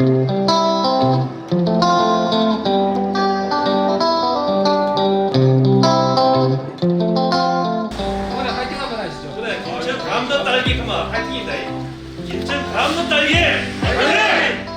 이번에 화이팅 한번 하시죠. 그래 김천 감도 딸기 그만 파이팅이다 이. 김천 감도 딸기 파이팅!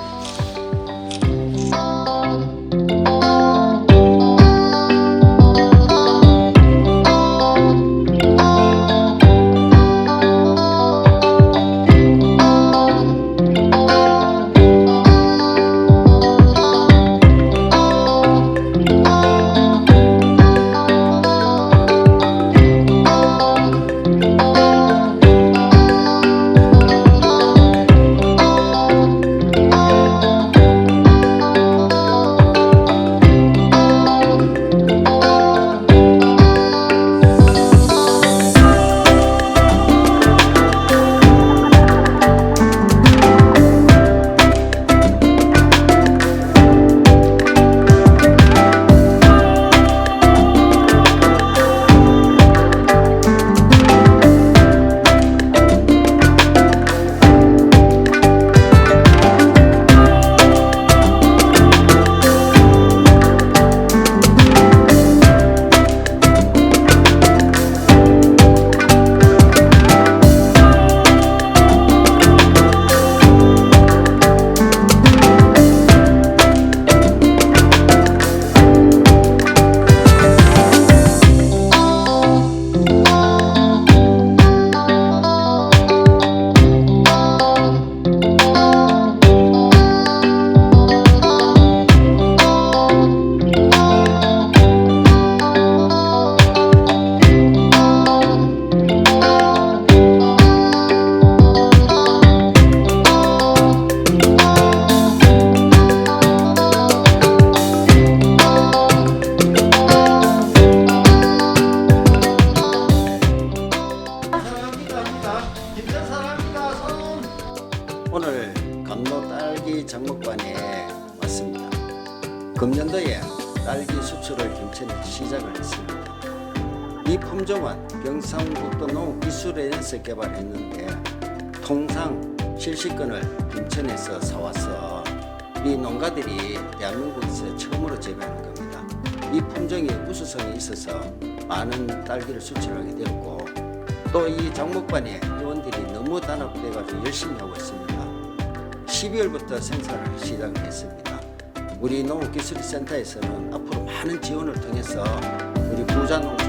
오늘 감로 딸기 장목관에 왔습니다. 금년도에 딸기 수출을 김천에 시작을 했습니다. 이 품종은 경상북도 농기술원에서 개발했는데 통상 실시권을 김천에서 사와서 이 농가들이 대한민국에서 처음으로 재배하는 겁니다. 이 품종이 우수성이 있어서 많은 딸기를 수출하게 되었고 또이 장목관에 회원들이 너무 단합돼가지고 열심히 하고 있습니다. 12월부터 생산을 시작했습니다. 우리 농업기술센터에서는 앞으로 많은 지원을 통해서 우리 부자 농촌